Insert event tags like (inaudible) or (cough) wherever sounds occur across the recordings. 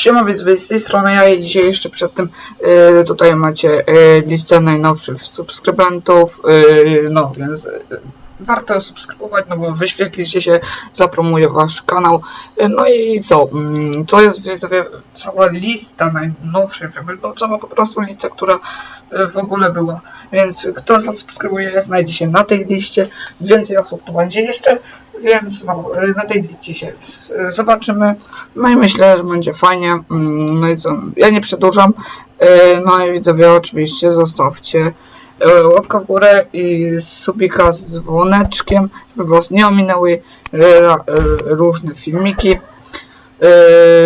Siema, więc z tej strony ja i dzisiaj jeszcze przed tym y, tutaj macie y, listę najnowszych subskrybentów, y, no więc y, warto subskrybować, no bo wyświetlicie się, zapromuję wasz kanał. Y, no i co, mm, to jest cała lista najnowszych, no cała po prostu lista, która y, w ogóle była. Więc kto zasubskrybuje, znajdzie się na tej liście, więcej osób tu będzie jeszcze, więc no, y, na tej liście się y, zobaczymy. No i myślę, że będzie fajnie. Mm, No i co, ja nie przedłużam. Y, No i widzowie oczywiście zostawcie łapkę w górę i subika z dzwoneczkiem, żeby was nie ominęły różne filmiki.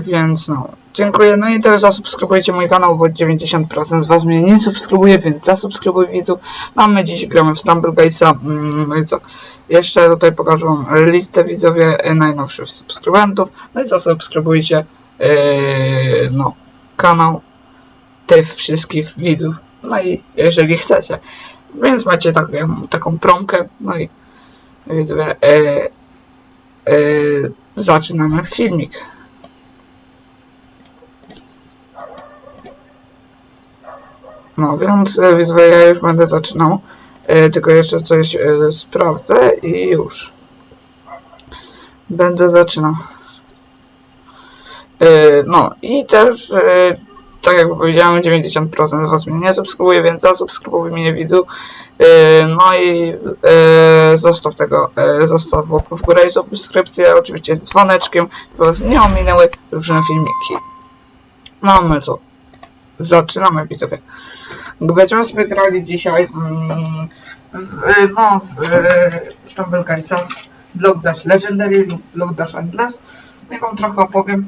Więc no, dziękuję. No i też zasubskrybujcie mój kanał, bo 90% z was mnie nie subskrybuje, więc zasubskrybuj widzów. No my dziś gramy w Stumble. Mm, No i co? Jeszcze tutaj pokażę wam listę widzowie e, najnowszych subskrybentów. No i zasubskrybujcie yy, no, kanał tych wszystkich widzów. No i jeżeli chcecie. Więc macie tak, taką promkę. No i widzowie yy, yy, zaczynamy filmik. No więc e, widzowie ja już będę zaczynał. E, tylko jeszcze coś e, sprawdzę i już. Będę zaczynał. No i też, tak jak powiedziałem, 90% z Was mnie nie subskrybuje, więc zasubskrybuj mnie widzu. No i zostaw tego, zostaw łapkę w górę i subskrypcję, oczywiście z dzwoneczkiem, by Was nie ominęły różne filmiki. No my co? Zaczynamy widzowie. Będziemy sobie grali dzisiaj mm, w, e, no, w e, Stumble Guys'a w Block Dash Legendary lub Block Dash Endless. No i wam trochę opowiem.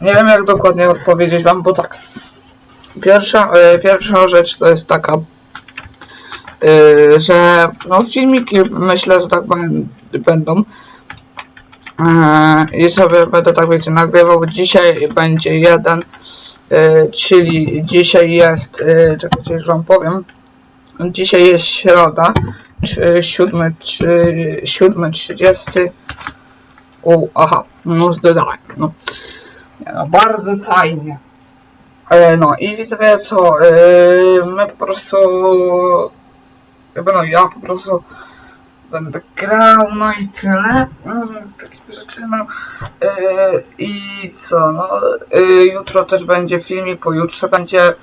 Nie wiem jak dokładnie odpowiedzieć wam, bo tak. Pierwsza, e, pierwsza rzecz to jest taka, że no filmiki myślę, że tak będą-. Yy, I sobie będę tak wiecie nagrywał. Dzisiaj będzie jeden, yy, czyli dzisiaj jest, czekajcie, już wam powiem. Dzisiaj jest środa, czy 7, czy 7, 30. U, aha, no zdodałem, no. No. Bardzo fajnie. E, No i widzowie co, e, my po prostu, no ja po prostu będę grał, no i tyle, no, takie rzeczy, no. E, i co, no e, jutro też będzie filmik, pojutrze będzie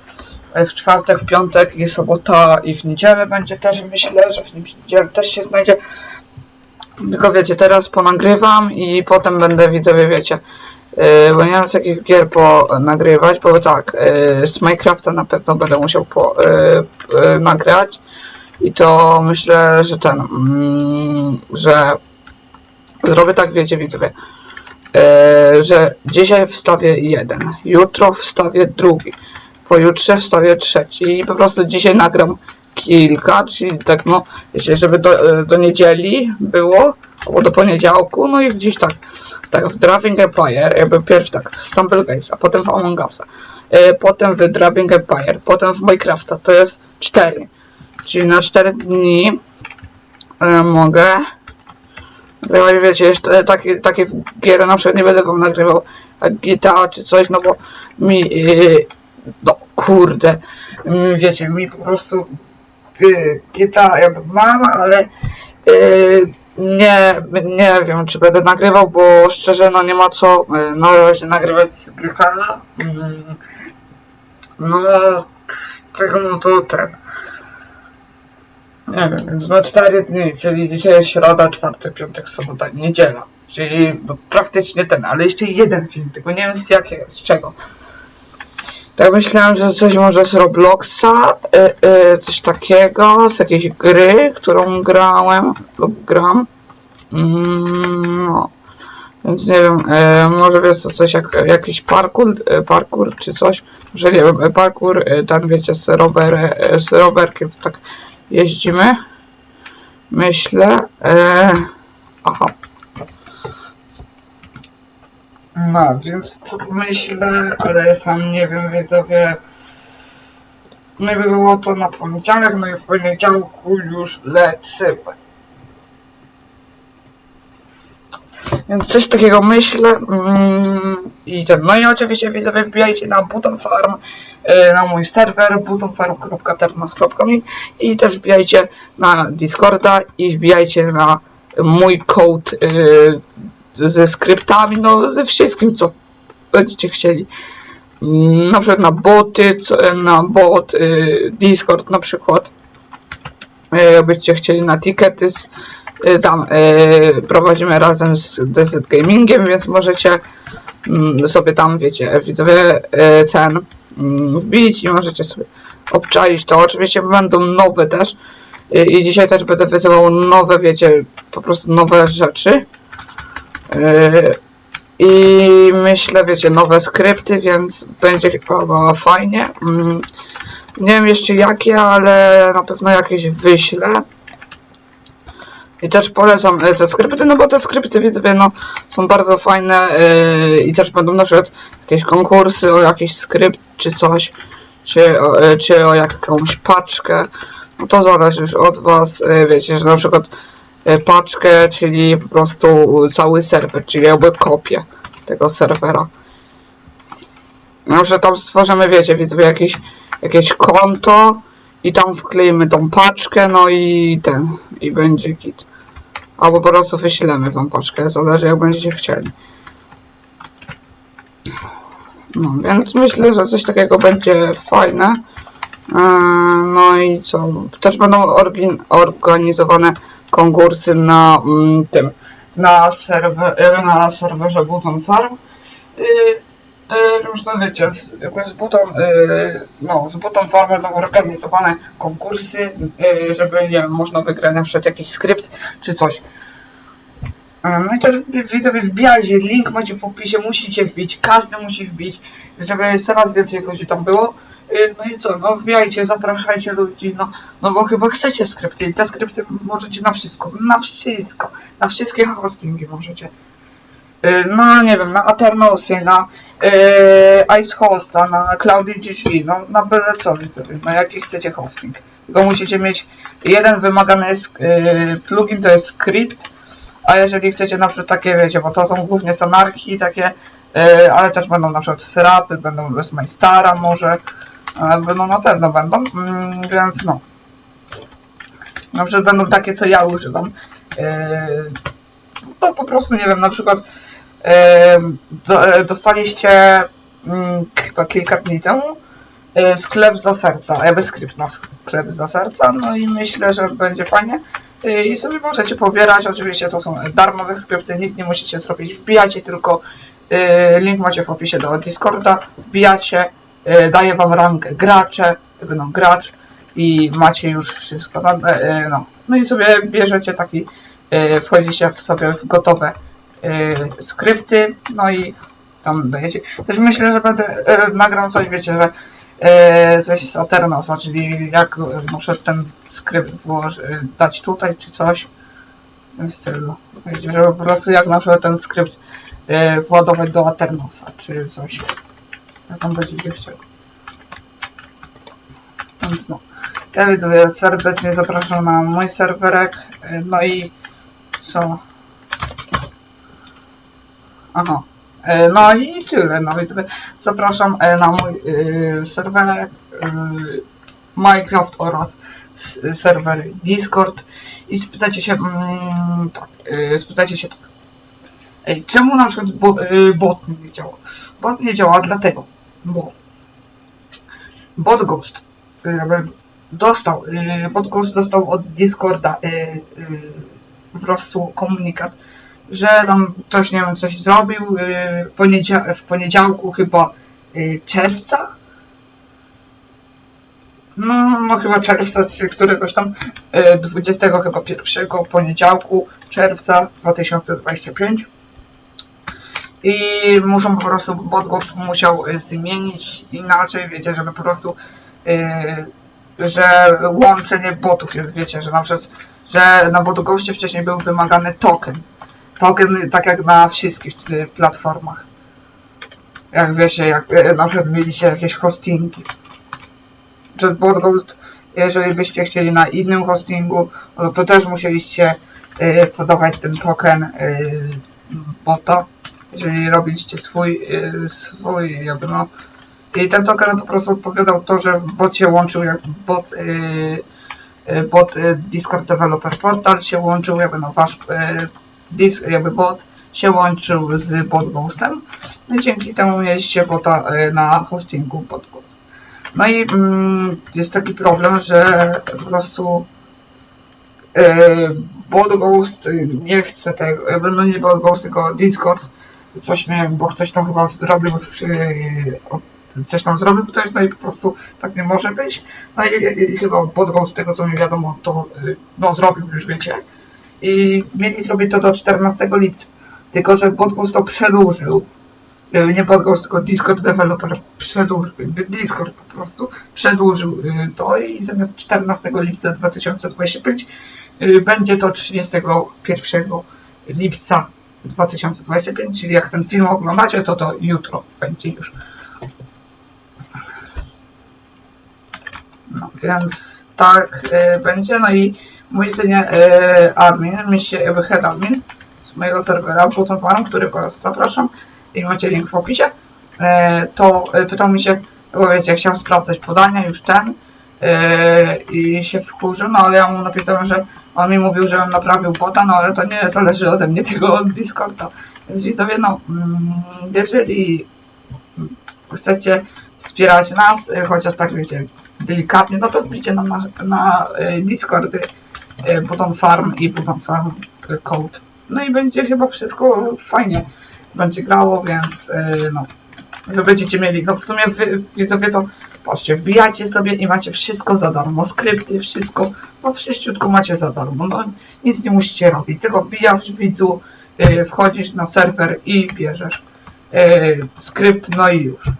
e, w czwartek, w piątek i sobota i w niedzielę będzie też, myślę, że w niedzielę też się znajdzie, tylko wiecie, teraz ponagrywam i potem będę widzowie, wiecie, Yy, bo nie wiem z jakich gier ponagrywać, bo tak, yy, z Minecrafta na pewno będę musiał po, yy, yy, nagrać i to myślę, że ten, mm, że zrobię tak, wiecie widzowie, yy, że dzisiaj wstawię jeden, jutro wstawię drugi, pojutrze wstawię trzeci i po prostu dzisiaj nagram kilka, czyli tak no, żeby do, yy, do niedzieli było, albo do poniedziałku, no i gdzieś tak, tak w Driving Empire, jakby pierwszy tak, w a potem w Among Usa, e, potem w Driving Empire, potem w Minecrafta, to jest 4, czyli na 4 dni e, mogę nagrywać, wiecie, jeszcze takie, takie gier na przykład nie będę wam nagrywał GTA czy coś, no bo mi, e, no kurde, mm, wiecie, mi po prostu e, GTA jakby mam, ale e, nie, nie wiem, czy będę nagrywał, bo szczerze, no nie ma co e, na razie nagrywać z GTA. Mm, No, tego no to ten. Nie wiem, na 4 dni, czyli dzisiaj jest środa, czwartek, piątek, sobota, niedziela. Czyli no, praktycznie ten, ale jeszcze jeden film, tylko nie wiem z jakiego, z czego. Tak myślałem, że coś może z Robloxa, y, y, coś takiego, z jakiejś gry, którą grałem lub gram. Mm, no. Więc nie wiem, e, może jest to coś jak jakiś parkour, e, parkour czy coś. Może nie wiem, parkour, tam wiecie, z, rower, e, z rowerkiem tak jeździmy. Myślę. E, aha. No, więc to myślę, ale sam nie wiem, widzowie. No i by było to na poniedziałek, no i w poniedziałku już lecimy. Więc coś takiego myślę. Mm, I ten. No i oczywiście widzowie wbijajcie na Button Farm, y, na mój serwer buttonfarm.termas.me i też wbijajcie na Discorda i wbijajcie na mój kod y, ze skryptami, no ze wszystkim co będziecie chcieli. Na przykład na boty, co- na bot, y, Discord na przykład. Jakbyście chcieli na tickety, tam prowadzimy razem z Desert Gamingiem, więc możecie sobie tam, wiecie, widzowie y, ten mm, wbić i możecie sobie obczaić to. Oczywiście będą nowe też i dzisiaj też będę wysyłał nowe, wiecie, po prostu nowe rzeczy. Y, I myślę, wiecie, nowe skrypty, więc będzie chyba fajnie. Mm, Nie wiem jeszcze jakie, ale na pewno jakieś wyślę. I też polecam e, te skrypty, no bo te skrypty widzę, no są bardzo fajne yy, i też będą na przykład jakieś konkursy o jakiś skrypt czy coś, czy, o, e, czy o jakąś paczkę. No to zależy już od was, e, wiecie, że na przykład e, paczkę, czyli po prostu cały serwer, czyli jakby kopię tego serwera. No, że tam stworzymy, wiecie, widzę jakieś, jakieś konto i tam wkleimy tą paczkę, no i ten, i będzie kit. Albo po prostu wyślemy wam paczkę, zależy jak będziecie chcieli. No, więc myślę, że coś takiego będzie fajne. Eee, No i co? Też będą organizowane konkursy na mm, tym, na, serwer, na serwerze Button Farm. Już to wiecie, z, z Button, yy, no, z Button Farm będą organizowane konkursy, yy, żeby, nie wiem, można wygrać na przykład jakiś skrypt czy coś. E, No i też widzowie wbijajcie, link macie w opisie, musicie wbić, każdy musi wbić, żeby coraz więcej ludzi tam było. Y, No i co, no wbijajcie, zapraszajcie ludzi, no, no bo chyba chcecie skrypty i te skrypty możecie na wszystko, na wszystko, na wszystkie hostingi możecie. Y, No nie wiem, na Aternosy, na y, Ice Hosta, na Cloudy GG, no na byle co na jaki chcecie hosting. Tylko musicie mieć jeden wymagany jest, y, plugin, to jest script, a jeżeli chcecie na przykład takie, wiecie, bo to są głównie sanarki takie, yy, ale też będą na przykład srapy, będą bez Majstara może, ale będą na pewno będą, mm, więc no. Na przykład będą takie, co ja używam. Yy, to po prostu, nie wiem, na przykład yy, dostaliście mm, chyba kilka dni temu yy, sklep za serca, EBScript na sklep za serca, no i myślę, że będzie fajnie. Yy, I sobie możecie pobierać, oczywiście to są darmowe skrypty, nic nie musicie zrobić, wbijacie tylko, link macie w opisie do Discorda, wbijacie, daje wam rankę gracze, będą gracz i macie już wszystko, no, no. no i sobie bierzecie taki, wchodzicie w sobie w gotowe yy, skrypty, no i tam dajecie. Też myślę, że będę yy, nagram coś, wiecie, że e, coś z Aternosa, czyli jak e, muszę ten skrypt e, dać tutaj czy coś w tym stylu. Wiecie, żeby po prostu jak na przykład ten skrypt e, władować do Aternosa czy coś. Jak tam będziecie chcieli. Więc no. Ja widzę, serdecznie zapraszam na mój serwerek. e, No i co? Aha. E, No i tyle. No więc zapraszam e, na mój e, serwer Minecraft oraz serwer Discord i spytacie się mm, tak, spytacie się tak. Ej, czemu na przykład bo, bot nie działa? Bot nie działa dlatego, bo bot Ghost dostał, bot Ghost dostał od Discorda po prostu komunikat, że tam ktoś, nie wiem, coś zrobił poniedzia- w poniedziałku chyba yy, czerwca. No, no chyba czerwca, któregoś tam yy, 20 chyba pierwszego poniedziałku czerwca 2025. I muszą po prostu, botgos musiał zmienić inaczej, wiecie, żeby po prostu, yy, że łączenie botów jest, wiecie, że na przykład, że na botgoście wcześniej był wymagany token token tak jak na wszystkich y, platformach. Jak wiecie, jak y, na przykład mieliście jakieś hostingi. przez Botghost, jeżeli byście chcieli na innym hostingu, no to też musieliście y, podawać ten token y, bota, jeżeli robiliście swój, y, swój jakby no i ten token po prostu odpowiadał to, że w bocie łączył jak bot, y, y, bot y, Discord Developer Portal się łączył, jakby no wasz y, dis, jakby bot się łączył z Botghostem. No i dzięki temu mieliście bota y, na hostingu Botghost. No i mm, jest taki problem, że po prostu y, Botghost y, nie chce tego, no nie Botghost, tylko Discord. Coś wiem, bo ktoś tam chyba zrobił od coś tam zrobił ktoś, no i po prostu tak nie może być. No i, i, i chyba Bodgon z tego co mi wiadomo, to no zrobił już wiecie. I mieli zrobić to do 14 lipca. Tylko, że Bodgon to przedłużył. Y, Nie Bodgon, tylko Discord Developer przedłużył, Discord po prostu przedłużył y, to i zamiast 14 lipca 2025 y, będzie to 31 lipca 2025, czyli jak ten film oglądacie, to to jutro będzie już. No, więc tak e, będzie. No i mój syn e, admin, myślę, head admin z mojego serwera Button Farm, który was zapraszam i macie link w opisie, e, to e, pytał mi się, bo wiecie, chciał sprawdzać podania, już ten i się wkurzył, no ale ja mu napisałem, że on mi mówił, że on naprawił bota, no ale to nie zależy ode mnie, (laughs) tego od Discorda. Więc widzowie, no, mm, jeżeli chcecie wspierać nas, chociaż tak wiecie, delikatnie, no to wbijcie nam na, na Discordy Button Farm i Button Farm e, Code. No i będzie chyba wszystko fajnie będzie grało, więc e, no, wy będziecie mieli, no w sumie wy, widzowie to, patrzcie, wbijacie sobie i macie wszystko za darmo, skrypty, wszystko, no wszyściutko macie za darmo, no nic nie musicie robić, tylko wbijasz widzu, e, wchodzisz na serwer i bierzesz e, skrypt, no i już.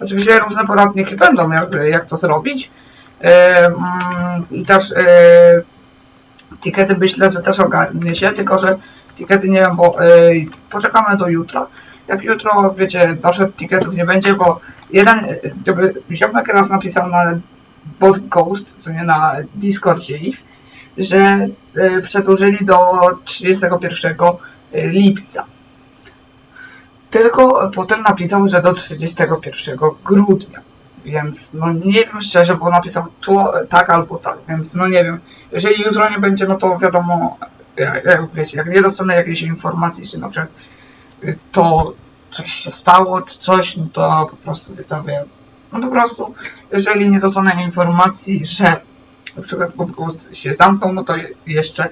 Oczywiście różne poradniki będą, jak, jak to zrobić. E, mm, też e, tikety myślę, że też ogarnie się, tylko że tikety nie wiem, bo e, poczekamy do jutra. Jak jutro, wiecie, naszych tiketów nie będzie, bo jeden, gdyby ziomek raz napisał na bot Ghost, co nie na Discordzie ich, że e, przedłużyli do 31 lipca. Tylko potem napisał, że do 31 grudnia. Więc no nie wiem szczerze, bo napisał tu tak albo tak, więc no nie wiem. Jeżeli jutro nie będzie, no to wiadomo, jak, wiecie, jak nie dostanę jakiejś informacji, czy na przykład y, to coś się stało, czy coś, no to po prostu widzowie, no po prostu, jeżeli nie dostanę informacji, że na przykład podcast się zamknął, no to je- jeszcze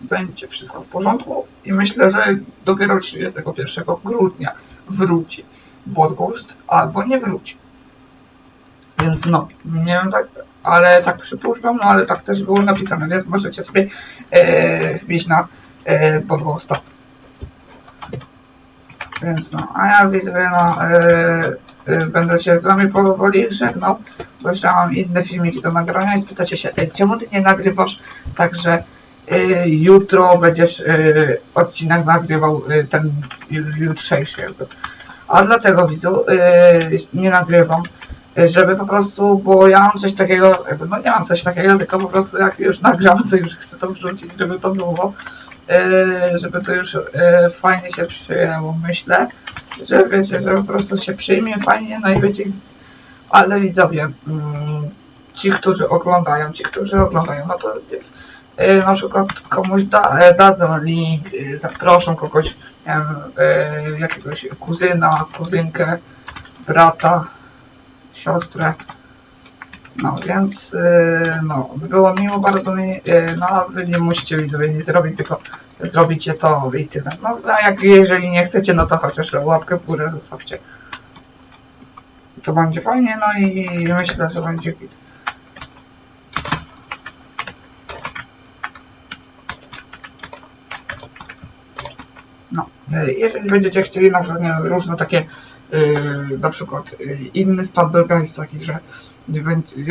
będzie wszystko w porządku i myślę, że dopiero 31 grudnia wróci Podcast albo nie wróci. Więc no, nie wiem tak, ale tak przypuszczam, no ale tak też było napisane, więc możecie sobie e, wbić na e, Podghosta. Więc no, a ja widzę, no, e, e, będę się z wami powoli żegnał, bo jeszcze mam inne filmiki do nagrania i spytacie się, e, czemu ty nie nagrywasz, także e, jutro będziesz e, odcinek nagrywał e, ten ju- jutrzejszy jakby. A dlatego widzu e, nie nagrywam, żeby po prostu, bo ja mam coś takiego, jakby, no nie mam coś takiego, tylko po prostu jak już nagram, to już chcę to wrzucić, żeby to było, e, żeby to już e, fajnie się przyjęło, myślę, że wiecie, że po prostu się przyjmie fajnie, no i wiecie, ale widzowie, mm, ci, którzy oglądają, ci, którzy oglądają, no to jest, na przykład komuś da, e, dadzą link, zaproszą kogoś, nie wiem, jakiegoś kuzyna, kuzynkę, brata, siostrę. No więc e, no, było miło bardzo mi, e, no wy nie musicie widzowie nic zrobić, tylko zrobicie to i tyle. No a jak jeżeli nie chcecie, no to chociaż łapkę w górę zostawcie. To będzie fajnie, no i myślę, że będzie git. No, e, jeżeli będziecie chcieli na przykład nie różne takie, na przykład yy, inny stabelka jest taki, że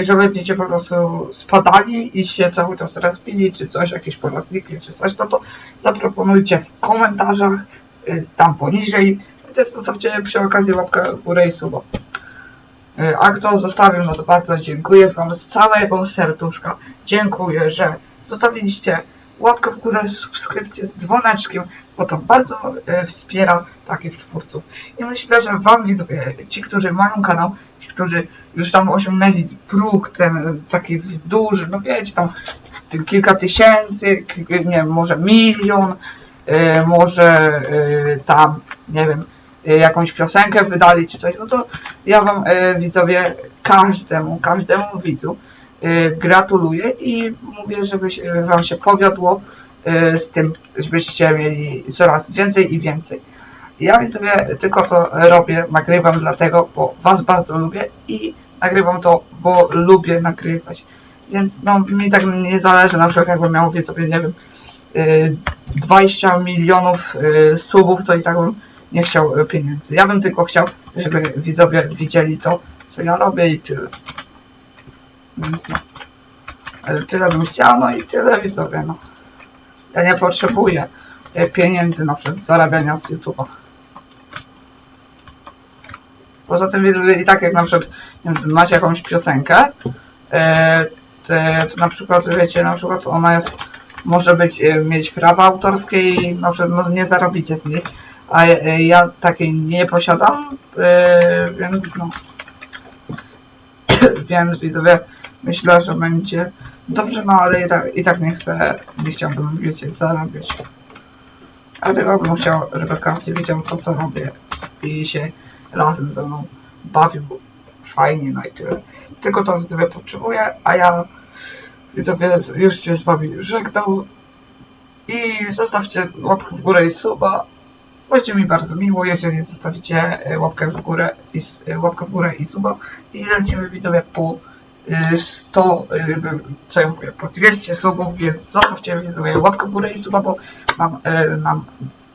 że będziecie po prostu spadali i się cały czas respili, czy coś, jakieś poradniki, czy coś, no to zaproponujcie w komentarzach, yy, tam poniżej, też zostawcie przy okazji łapkę w górę i suba. Y, A kto zostawił, no to bardzo dziękuję wam z całego serduszka. Dziękuję, że zostawiliście łapkę w górę, subskrypcję z dzwoneczkiem, bo to bardzo e, wspiera takich twórców. I myślę, że wam widzowie, ci, którzy mają kanał, ci, którzy już tam osiągnęli próg ten e, taki duży, no wiecie, tam kilka tysięcy, kilka, nie wiem, może milion, e, może e, tam, nie wiem, e, jakąś piosenkę wydali czy coś, no to ja wam e, widzowie, każdemu, każdemu widzu e, gratuluję i mówię, żeby wam się powiodło e, z tym, żebyście mieli coraz więcej i więcej. Ja widzowie tylko to robię, nagrywam dlatego, bo was bardzo lubię i nagrywam to, bo lubię nagrywać. Więc no mi tak nie zależy, na przykład jakbym miał widzowie, nie wiem, y, 20 milionów y, subów, to i tak bym nie chciał y, pieniędzy. Ja bym tylko chciał, żeby widzowie widzieli to, co ja robię i tyle. No. Ale Tyle bym chciał, no i tyle widzowie, no. Ja nie potrzebuję y, pieniędzy na przykład z zarabiania z YouTube'a. Poza tym widzowie i tak jak na przykład wiem, macie jakąś piosenkę, e, te, to na przykład wiecie, na przykład ona jest, może być, e, mieć prawa autorskie i na przykład no, nie zarobicie z niej, a e, ja takiej nie posiadam, e, więc no, (coughs) więc widzowie, myślę, że będzie dobrze, no ale i tak, i tak nie chcę, nie chciałbym, wiecie, zarabiać. A tylko bym chciał, żeby każdy wiedział to, co robię i się razem ze mną bawił fajnie, no i tyle. Tylko to widzowie potrzebuję, a ja widzowie już się z wami żegnam i zostawcie łapkę w górę i suba. Będzie mi bardzo miło, jeżeli zostawicie e, łapkę w górę i, e, łapkę w górę i suba i lecimy widzowie po 100, y, co ja mówię, po 200 subów, więc zostawcie widzowie łapkę w górę i suba, bo nam, y, nam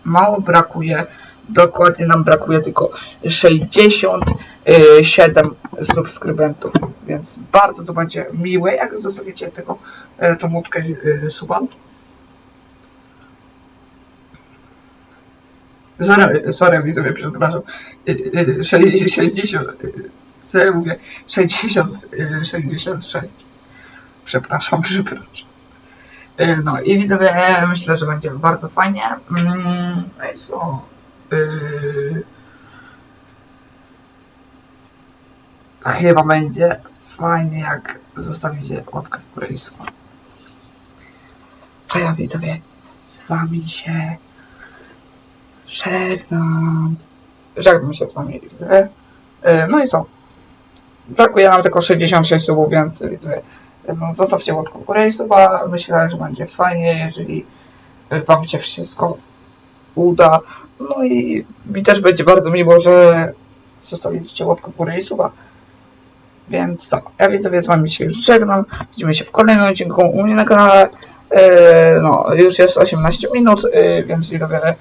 mało brakuje, dokładnie nam brakuje tylko 67 subskrybentów, więc bardzo to będzie miłe, jak zostawicie tego, y, tą łapkę y, suba. Sorry, sorry widzowie, przepraszam. Y, y, 60, y, co ja mówię? 60, y, 66. Przepraszam, (laughs) przepraszam. Y, No i widzowie, myślę, że będzie bardzo fajnie. Mm, No i co? Y, Chyba będzie fajnie, jak zostawicie łapkę w górę i. To ja widzowie, z wami się żegnam. Żegnam się z wami, widzowie. No i co? Brakuje nam tylko 66 subów, więc no, zostawcie łapkę górę i suba. Myślę, że będzie fajnie, jeżeli e, wam się wszystko uda. No i mi też będzie bardzo miło, że zostawiliście łapkę górę i suba. Więc co, ja widzowie z wami się już żegnam. Widzimy się w kolejnym odcinku u mnie na kanale. E, no, już jest 18 minut, e, więc widzowie